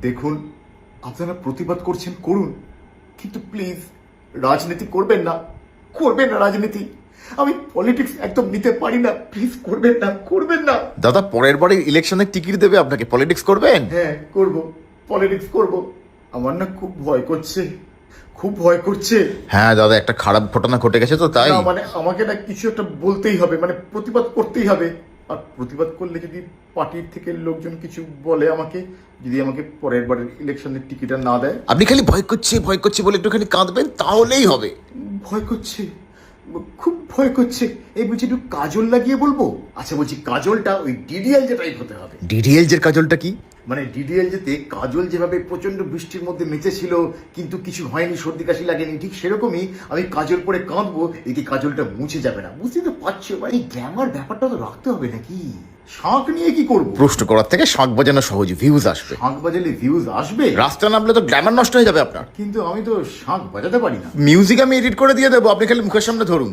দেখুন আপনারা প্রতিবাদ করছেন করুন। কিন্তু প্লিজ রাজনীতি করবেন না। করবেন না রাজনীতি। আমি পলিটিক্স একদম নিতে পারি না। প্লিজ করবেন না করবেন না। দাদা পরের বারে ইলেকশনের টিকিট দেবে আপনাকে পলিটিক্স করবেন? হ্যাঁ করব। পলিটিক্স করব। আমার না খুব ভয় করছে। খুব ভয় করছে। হ্যাঁ দাদা একটা খারাপ ঘটনা ঘটে গেছে তো তাই? না মানে আমাকে না কিছু একটা বলতেই হবে মানে প্রতিবাদ করতেই হবে। আর প্রতিবাদ করলে যদি পার্টির থেকে লোকজন কিছু বলে আমাকে যদি আমাকে পরের বারের ইলেকশনের টিকিট না দেয়? আপনি খালি ভয় করছে ভয় করছে বলে একটুখানি কাঁদবেন তাহলেই হবে। ভয় করছে খুব ভয় করছে। এই বলছি একটু কাজল লাগিয়ে বলব? আচ্ছা বলছি কাজলটা ওই ডিডিএল যেটাই হতে হবে। ডিডিএল যে কাজলটা কি? মানে ডিডিএল যেতে কাজল যেভাবে প্রচণ্ড বৃষ্টির মধ্যে মেচেছিল কিন্তু কিছু হয়নি সর্দি কাশি লাগেনি ঠিক সেরকমই আমি কাজল পরে কাঁদবো এতে কাজলটা মুছে যাবে না। বুঝতে তো পারছ মানে এই গ্ল্যামার ব্যাপারটা তো রাখতে হবে নাকি? শাঁখ নিয়ে কি করব? প্রশ্ন করার থেকে শাঁখ বাজানো সহজ ভিউজ আসবে। শাঁখ বাজালে ভিউজ আসবে? রাস্তা নামলে তো গ্ল্যামার নষ্ট হয়ে যাবে আপনার। কিন্তু আমি তো শাঁখ বাজাতে পারি না। মিউজিক আমি এডিট করে দিয়ে দেবো আপনি খালি মুখের সামনে ধরুন।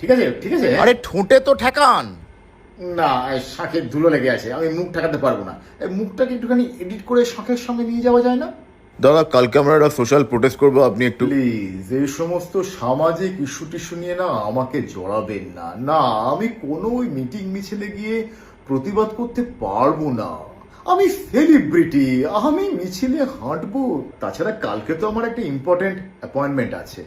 ঠিক আছে ঠিক আছে। আরে ঠোঁটে তো ঠেকান। না শাঁখের ধুলো লেগে আছে আমি মুখ ঠেকাতে পারব না। এই মুখটাকে একটুখানি এডিট করে শাঁখের সঙ্গে নিয়ে যাওয়া যায় না? দাদা কালকে আমরা একটা সোশ্যাল প্রোটেস্ট করব আপনি একটু প্লিজ এই সমস্ত সামাজিক ইস্যু টিস্যু নিয়ে না আমাকে জড়াবেন না। না আমি কোনো ওই মিটিং মিছিলে গিয়ে প্রতিবাদ করতে পারব না। আমি সেলিব্রিটি আমি মিছিলে হাঁটবো। তাছাড়া কালকে তো আমার একটা ইম্পর্টেন্ট অ্যাপয়েন্টমেন্ট আছে।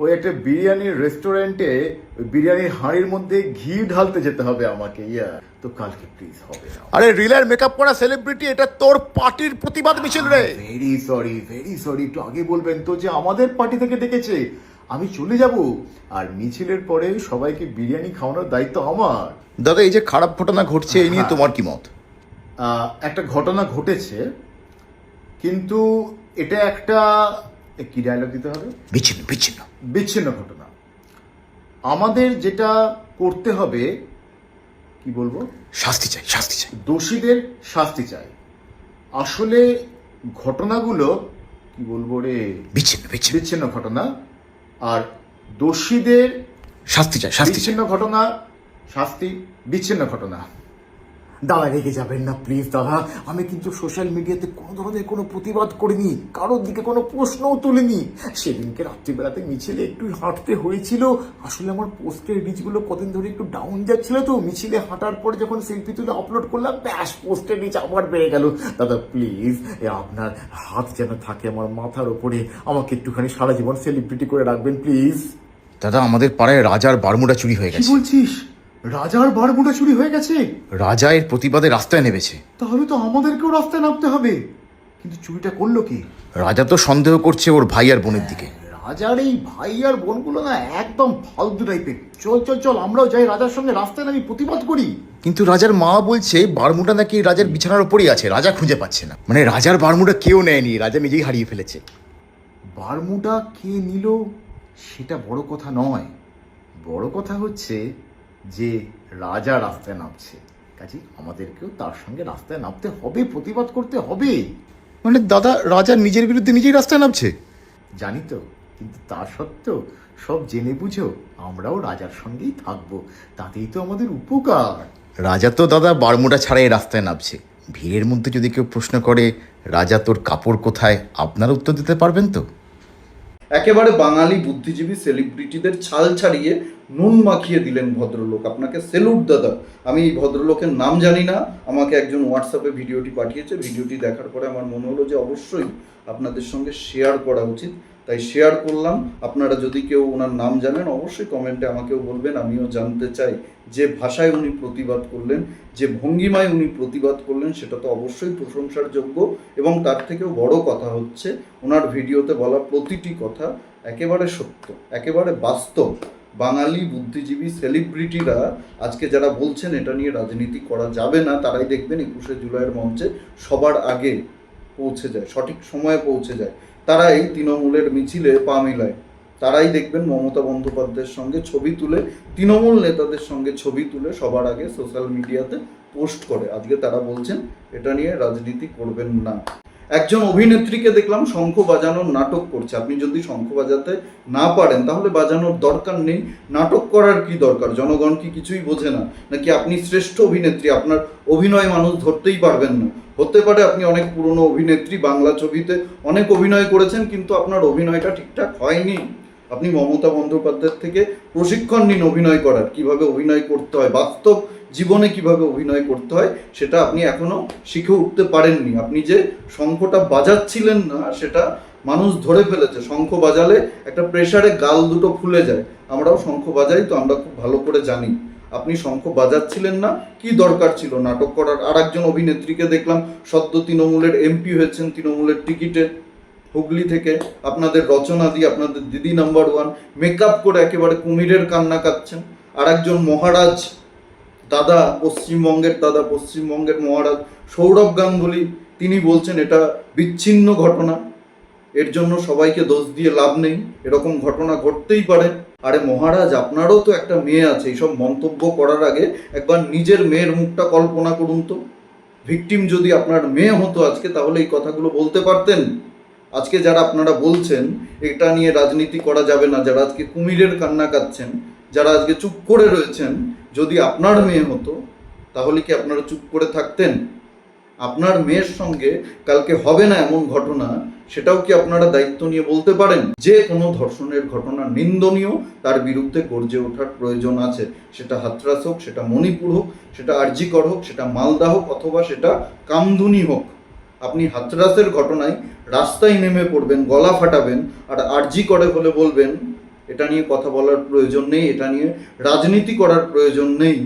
ওই একটা বিরিয়ানির রেস্টুরেন্টে ওই বিরিয়ানির হাঁড়ির মধ্যে ঘি ঢালতে যেতে হবে আমাকে। ইয়া তো কালকে প্লিজ হবে আরে রিলার মেকআপ করা সেলিব্রিটি এটা তোর পার্টির প্রতিবাদ মিছিল রে। ভেরি সরি ভেরি সরি একটু আগে বলবেন তো যে আমাদের পার্টি থেকে ডেকেছে। আমি চলে যাব। আর মিছিলের পরে সবাইকে বিরিয়ানি খাওয়ানোর দায়িত্ব আমার। দাদা এই যে খারাপ ঘটনা ঘটছে এই নিয়ে হ্যাঁ। তোমার কি মত? একটা ঘটনা ঘটেছে। কিন্তু এটা একটা কি ডায়লগ দিতে হবে? বিচ্ছিন্ন বিচ্ছিন্ন। বিচ্ছিন্ন ঘটনা। আমাদের যেটা করতে হবে কি বলব? শাস্তি চাই শাস্তি চাই। দোষীদের শাস্তি চাই। আসলে ঘটনাগুলো কি বলব রে? বিচ্ছিন্ন। বিচ্ছিন্ন ঘটনা। আর দোষীদের শাস্তি চাই শাস্তি চাই। বিচ্ছিন্ন ঘটনা শাস্তি বিচ্ছিন্ন ঘটনা। দাদা রেগে যাবেন না প্লিজ দাদা। আমি কিন্তু সোশ্যাল মিডিয়াতে কোনো ধরনের কোনো প্রতিবাদ করিনি কারোর দিকে কোনো প্রশ্নও তুলিনি। সেদিনকে রাত্রিবেলাতে মিছিলে একটু হাঁটতে হয়েছিল। আসলে আমার পোস্টের রিচগুলো কদিন ধরে একটু ডাউন যাচ্ছিল তো মিছিলে হাঁটার পরে যখন সেলফি তুলে আপলোড করলাম ব্যাস পোস্টের রিচ আবার বেড়ে গেল। দাদা প্লিজ এ আপনার হাত যেন থাকে আমার মাথার ওপরে আমাকে একটুখানি সারা জীবন সেলিব্রিটি করে রাখবেন প্লিজ দাদা আমাদের পাড়ায় রাজার বারমুডা চুরি হয়ে গেছে। বলছিস? রাজার বারমুটা চুরি হয়ে গেছে। রাজা এর প্রতিবাদে রাস্তায় নেমেছে। তাহলে তো আমাদেরকেও রাস্তায় নামতে হবে। কিন্তু চুরিটা করল কি? রাজা তো সন্দেহ করছে ওর ভাই আর বোনের দিকে। রাজার এই ভাই আর বোনগুলো না একদম ফালতু টাইপের। চল চল চল আমরাও যাই রাজার সঙ্গে রাস্তায় নামি প্রতিবাদ করি। কিন্তু রাজার মা বলছে বারমুডা নাকি রাজার বিছানার ওপরই আছে রাজা খুঁজে পাচ্ছে না। মানে রাজার বারমুডা কেউ নেয়নি রাজা নিজেই হারিয়ে ফেলেছে। বারমুডা কে নিল সেটা বড় কথা নয়। বড় কথা হচ্ছে যে রাজা রাস্তায় নামছে কাজে আমাদেরকেও তার সঙ্গে রাস্তায় নামতে হবে প্রতিবাদ করতে হবে। মানে দাদা রাজা নিজের বিরুদ্ধে নিজেই রাস্তায় নামছে? জানি তো কিন্তু তা সত্ত্বেও সব জেনে বুঝো আমরাও রাজার সঙ্গেই থাকব তাতেই তো আমাদের উপকার। রাজা তো দাদা বারমুডা ছাড়াই রাস্তায় নামছে। ভিড়ের মধ্যে যদি কেউ প্রশ্ন করে রাজা তোর কাপড় কোথায়? আপনার উত্তর দিতে পারবেন তো। একেবারে বাঙালি বুদ্ধিজীবী সেলিব্রিটিদের ছাল ছাড়িয়ে নুন মাখিয়ে দিলেন ভদ্রলোক। আপনাকে সেলুট দাদা। আমি এই ভদ্রলোকের নাম জানি না। আমাকে একজন হোয়াটসঅ্যাপে ভিডিওটি পাঠিয়েছে। ভিডিওটি দেখার পরে আমার মনে হলো যে অবশ্যই আপনাদের সঙ্গে শেয়ার করা উচিত। তাই শেয়ার করলাম। আপনারা যদি কেউ ওনার নাম জানেন, অবশ্যই কমেন্টে আমাকেও বলবেন। আমিও জানতে চাই যে ভাষায় উনি প্রতিবাদ করলেন, যে ভঙ্গিমায় উনি প্রতিবাদ করলেন, সেটা তো অবশ্যই প্রশংসার যোগ্য এবং তার থেকেও বড় কথা হচ্ছে, ওনার ভিডিওতে বলা প্রতিটি কথা একেবারে সত্য, একেবারে বাস্তব। বাঙালি বুদ্ধিজীবী সেলিব্রিটিরা আজকে যারা বলছেন এটা নিয়ে রাজনীতি করা যাবে না, তারাই দেখবেন একুশে জুলাইয়ের মঞ্চে সবার আগে পৌঁছে যায়, সঠিক সময়ে পৌঁছে যায়। তারাই তৃণমূলের মিছিলে পা মিলায়। তারাই দেখবেন মমতা বন্দ্যোপাধ্যায়ের সঙ্গে ছবি তুলে, তৃণমূল নেতাদের সঙ্গে ছবি তুলে সবার আগে সোশ্যাল মিডিয়াতে পোস্ট করে। আজকে তারা বলছেন, এটা নিয়ে রাজনীতি করবেন না। একজন অভিনেত্রীকে দেখলাম শঙ্খ বাজানোর নাটক করছে। আপনি যদি শঙ্খ বাজাতে না পারেন, তাহলে বাজানোর দরকার নেই। নাটক করার কি দরকার? জনগণ কি কিছুই বোঝে না? নাকি আপনি শ্রেষ্ঠ অভিনেত্রী, আপনার অভিনয় মানুষ ধরতেই পারবেন না? হতে পারে আপনি অনেক পুরনো অভিনেত্রী, বাংলা ছবিতে অনেক অভিনয় করেছেন, কিন্তু আপনার অভিনয়টা ঠিকঠাক হয়নি। আপনি মমতা বন্দ্যোপাধ্যায়ের থেকে প্রশিক্ষণ নিন অভিনয় করার। কীভাবে অভিনয় করতে হয়? বাস্তব জীবনে কীভাবে অভিনয় করতে হয়, সেটা আপনি এখনও শিখে উঠতে পারেননি। আপনি যে শঙ্খটা বাজাচ্ছিলেন না, সেটা মানুষ ধরে ফেলেছে। শঙ্খ বাজালে একটা প্রেশারে গাল দুটো ফুলে যায়। আমরাও শঙ্খ বাজাই তো আমরা খুব ভালো করে জানি। আপনি শঙ্খ বাজাচ্ছিলেন না, কি দরকার ছিল? নাটক করার আর একজন অভিনেত্রীকে দেখলাম, সদ্য তৃণমূলের এমপি হয়েছেন তৃণমূলের টিকিটে, হুগলি থেকে। আপনাদের রচনা দিয়ে আপনাদের দিদি নাম্বার ওয়ান মেকআপ করে একেবারে কুমিরের কান্না কাঁদছেন আর একজন মহারাজ দাদা পশ্চিমবঙ্গের দাদা পশ্চিমবঙ্গের মহারাজ সৌরভ গাঙ্গুলি, তিনি বলছেন এটা বিচ্ছিন্ন ঘটনা। এর জন্য সবাইকে দোষ দিয়ে লাভ নেই। এরকম ঘটনা ঘটতেই পারে। আরে মহারাজ, আপনারও তো একটা মেয়ে আছে। এইসব মন্তব্য করার আগে একবার নিজের মেয়ের মুখটা কল্পনা করুন তো। ভিকটিম যদি আপনার মেয়ে হতো আজকে, তাহলে এই কথাগুলো বলতে পারতেন। আজকে যারা আপনারা বলছেন, এটা নিয়ে রাজনীতি করা যাবে না। যারা আজকে কুমিরের কান্না কাচ্ছেন যারা আজকে চুপ করে রয়েছেন, যদি আপনার মেয়ে হতো, তাহলে কি আপনারা চুপ করে থাকতেন? আপনার মেয়ের সঙ্গে কালকে হবে না এমন ঘটনা, সেটাও কি আপনারা দায়িত্ব নিয়ে বলতে পারেন? যে কোনো ধর্ষণের ঘটনা নিন্দনীয়, তার বিরুদ্ধে গর্জে ওঠার প্রয়োজন আছে। সেটা হাতরাস হোক, সেটা মণিপুর হোক, সেটা আরজিকর হোক, সেটা মালদা হোক, অথবা সেটা কামদুনি হোক। আপনি হাতরাসের ঘটনায় রাস্তায় নেমে পড়বেন, গলা ফাটাবেন, আর আরজি করে হলে বলবেন এটা নিয়ে কথা বলার প্রয়োজন নেই, এটা নিয়ে রাজনীতি করার প্রয়োজন নেই।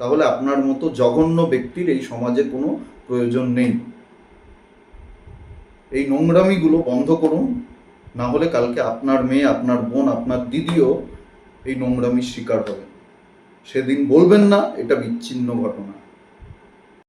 তাহলে আপনার মতো জঘন্য ব্যক্তির এই সমাজে কোনো প্রয়োজন নেই। এই নোংরামিগুলো বন্ধ করুন, না হলে কালকে আপনার মেয়ে, আপনার বোন, আপনার দিদিও এই নোংরামির শিকার হবে। সেদিন বলবেন না, এটা বিচ্ছিন্ন ঘটনা।